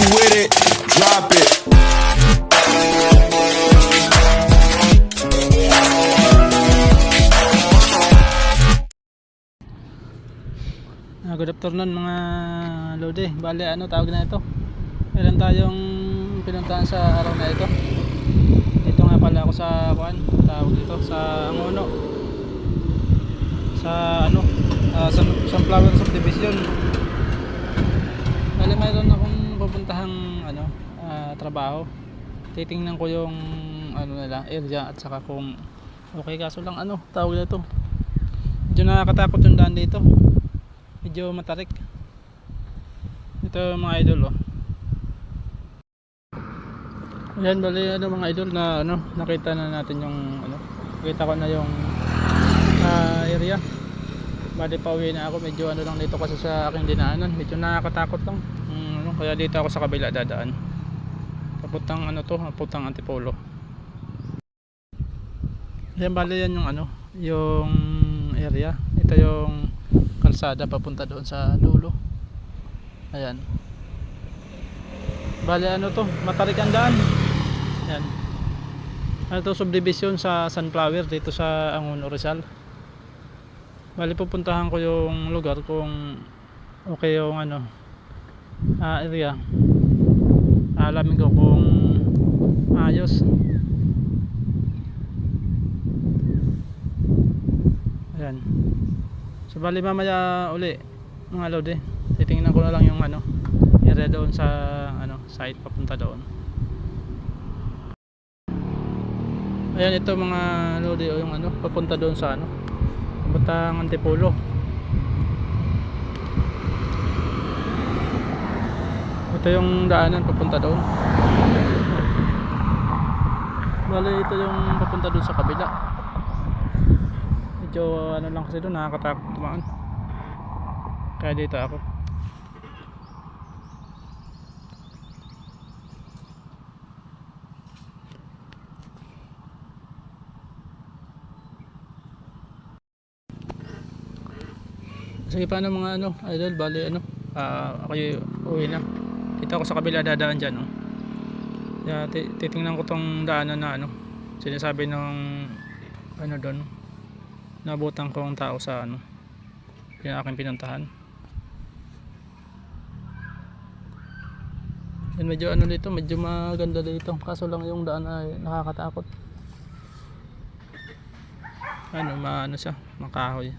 you with it, drop it. Ah, good afternoon mga Lodi. Bale, ano tawag na ito? Meron tayong pinuntahan sa araw na ito. Dito nga pala ako sa kuan, tawag dito sa Angono. Sa ano, ah, Sun, Sunflower Subdivision. Bale, mayroon akong pupuntahang ano, ah, trabaho. Titingnan ko yung ano nila, area at saka kung okay. Kaso lang ano, tawag na ito. Medyo nakakatakot yung daan dito. Medyo matarik. Ito mga idol oh. Yan bali ano mga idol na ano nakita na natin yung ano nakita ko na yung ah, area. Bali pauwi na ako. Medyo ano lang dito kasi sa aking dinaanan. Medyo nakakatakot lang. Mm, kaya dito ako sa kabila dadaan. Papuntang ano to papuntang antipolo. Yan bali yan yung ano yung area. Ito yung kalsada papunta doon sa dulo. Ayan. Bali ano to matarik ang daan. Ayan. Ano to subdivision sa sunflower dito sa Angono Rizal bali pupuntahan ko yung lugar kung okay yung ano ah, area alamin ko kung ayos ayan So bali mamaya uli mga lodi. Titingnan ko na lang yung ano area doon sa ano site papunta doon. Ayan ito mga lodi o yung ano papunta doon sa ano papuntang Antipolo. Ito yung daanan papunta doon. Bali ito yung papunta doon sa kabila. Medyo ano lang kasi doon nakakatakot tumaan kaya dito ako. Sige paano mga ano idol? Bali ano? Ah ako uwi na dito ako sa kabila dadaan dyan no? Kaya ti- titingnan ko tong daanan na ano sinasabi nung ano doon nabutan ko ang tao sa ano yung aking pinuntahan. Yan medyo ano dito medyo maganda dito. Kaso lang yung daan ay nakakatakot. Ano maano siya makahoy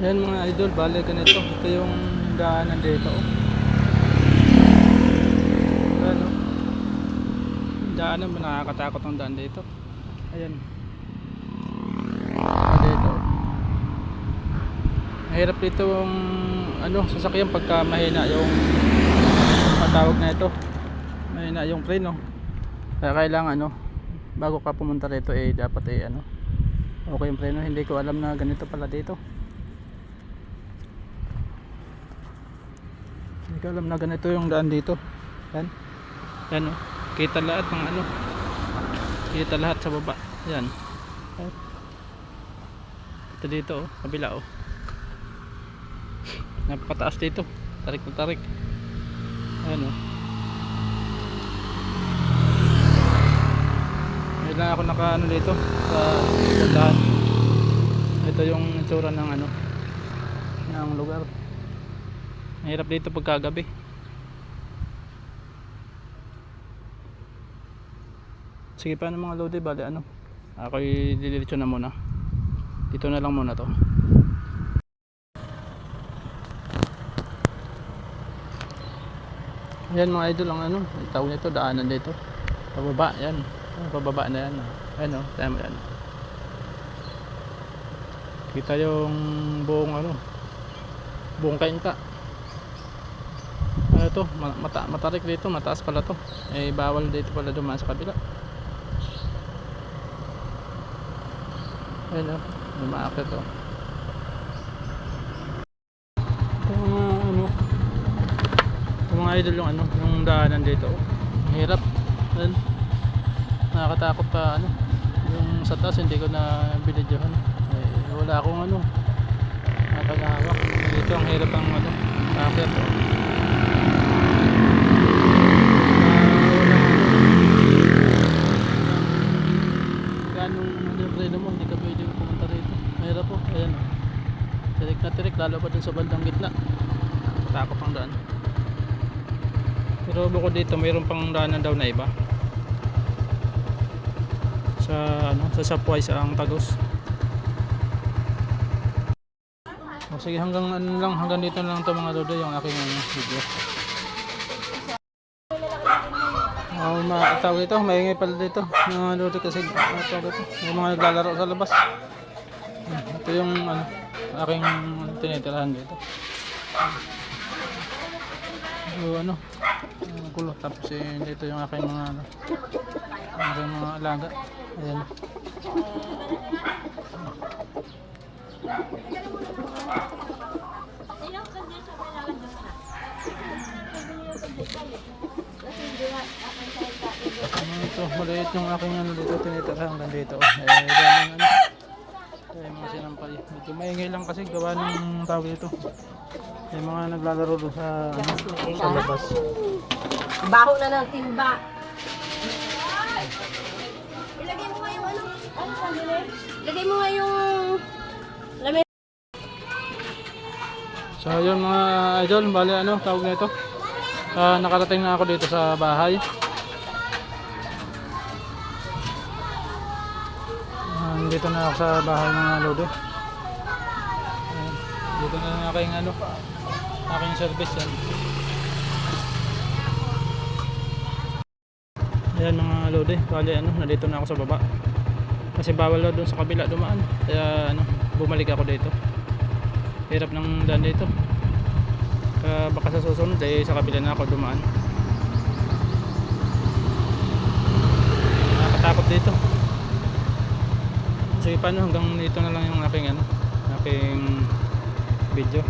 yan mga idol balik ganito ito yung daanan dito oh. Ano? Daanan mo nakakatakot ang daan dito. Ayan. Ayan dito. Mahirap dito yung ano, sasakyan pagka mahina yung patawag na ito. Mahina yung preno. Kaya kailangan ano, bago ka pumunta rito eh dapat eh ano, okay yung preno. Hindi ko alam na ganito pala dito. Hindi ko alam na ganito yung daan dito. Yan. Yan oh. Kita lahat ng ano. Kita lahat sa baba. Yan. Ito dito oh, kabila oh. Napakataas dito. Tarik na tarik. Ayan. Ngayon lang ako naka ano dito sa puntahan. Ito yung itsura ng ano ng lugar. Mahirap dito pagkagabi. Sige paano mga lodi bali ano? Ako'y diliritso na muna. Dito na lang muna to. Yan mga idol ang ano? Tawag nito daanan dito. Pababa yan. Pababa na yan Ayan o Tayo mo yan Kita yung buong ano? Buong kainta To ma- mata Matarik dito Mataas pala to Eh bawal dito pala dumaan sa kabila Ayun o, lumaakit o. Ito mga ano, mga idol yung ano, yung daanan dito. Hirap. Ayun. Nakakatakot pa ano, Yung sa taas hindi ko na binidyohan. Eh, wala akong ano. Natagahawak. Dito ang hirap ang ano. Akit. Oh. ganong ano yung preno mo, hindi ka pwede pumunta Mahirap po, ayan. Tirik na tirik, lalo pa dun sa bandang gitna. Takot ang daan. Pero bukod dito, mayroon pang daanan daw na iba. Sa ano, sa Sapway sa ang Tagos. O, sige, hanggang ano lang, hanggang dito lang to mga dodo yung aking ano, video. Oh, ma tawag dito, maingay pala dito. Mga lodi kasi uh, tawag dito. May mga naglalaro sa labas. Ito yung ano, aking tinitirahan dito. So, ano, ang kulo. Tapos eh, dito yung aking mga ano, aking mga alaga. Ayan. Ano ito, maliit yung aking ano dito, tinitira hanggang dito. Eh, daming ano, eh, mga sinampay. Medyo maingay lang kasi gawa ng tawag dito. May mga naglalaro doon sa, ano, sa labas. Baho na ng timba. Ilagay mo nga yung ano. Ano sabi Ilagay mo nga yung lamin. So yun mga idol, bali ano, tawag nito. Ah, nakarating na ako dito sa bahay. Dito na ako sa bahay lodi. Ayan, dito na ang aking ano, aking service yan. Ayan mga lodi, bali ano, nandito na ako sa baba. Kasi bawal na doon sa kabila dumaan. Kaya ano, bumalik ako dito hirap ng daan dito Kaya baka sa susunod eh sa kabila na ako dumaan nakakatakot dito sige paano hanggang dito na lang yung aking ano aking video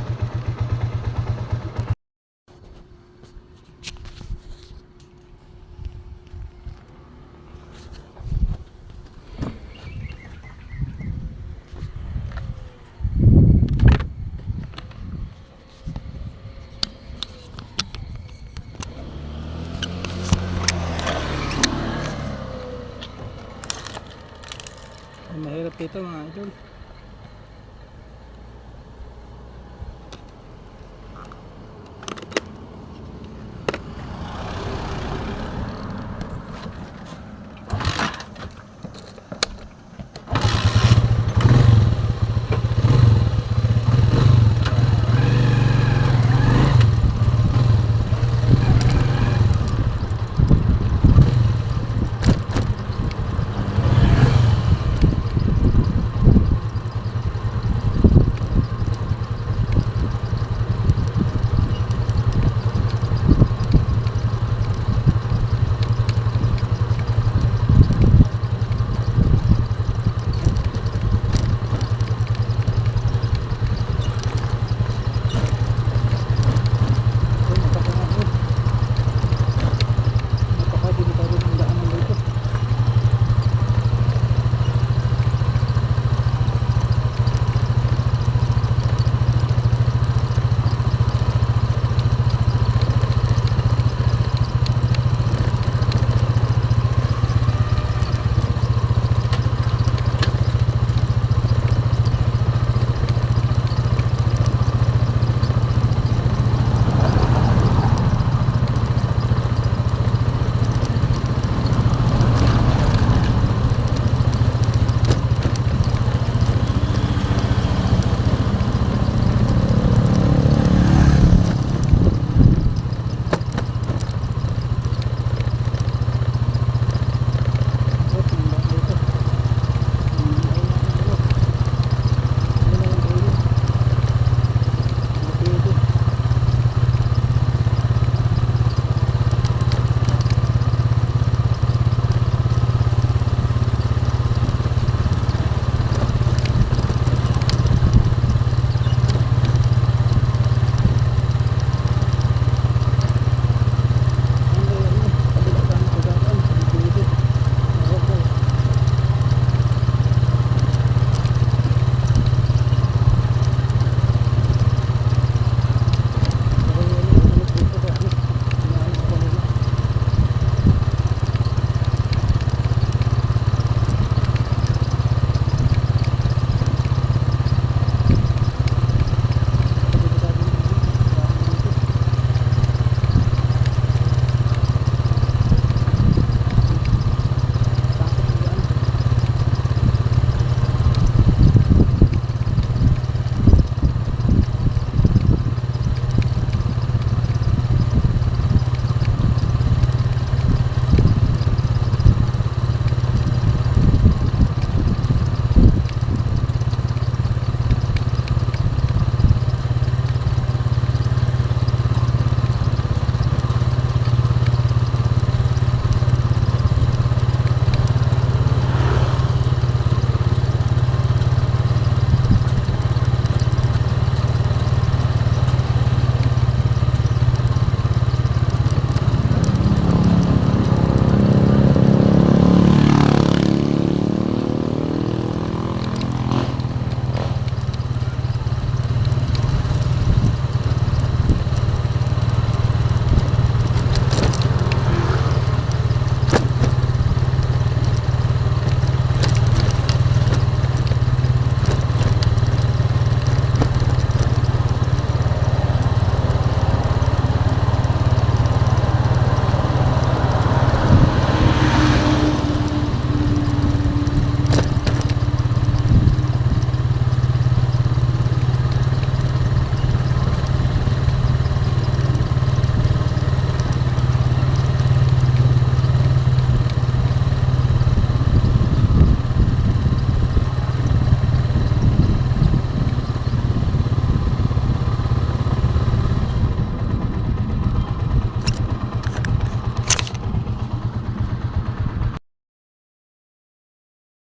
mahirap dito mga idol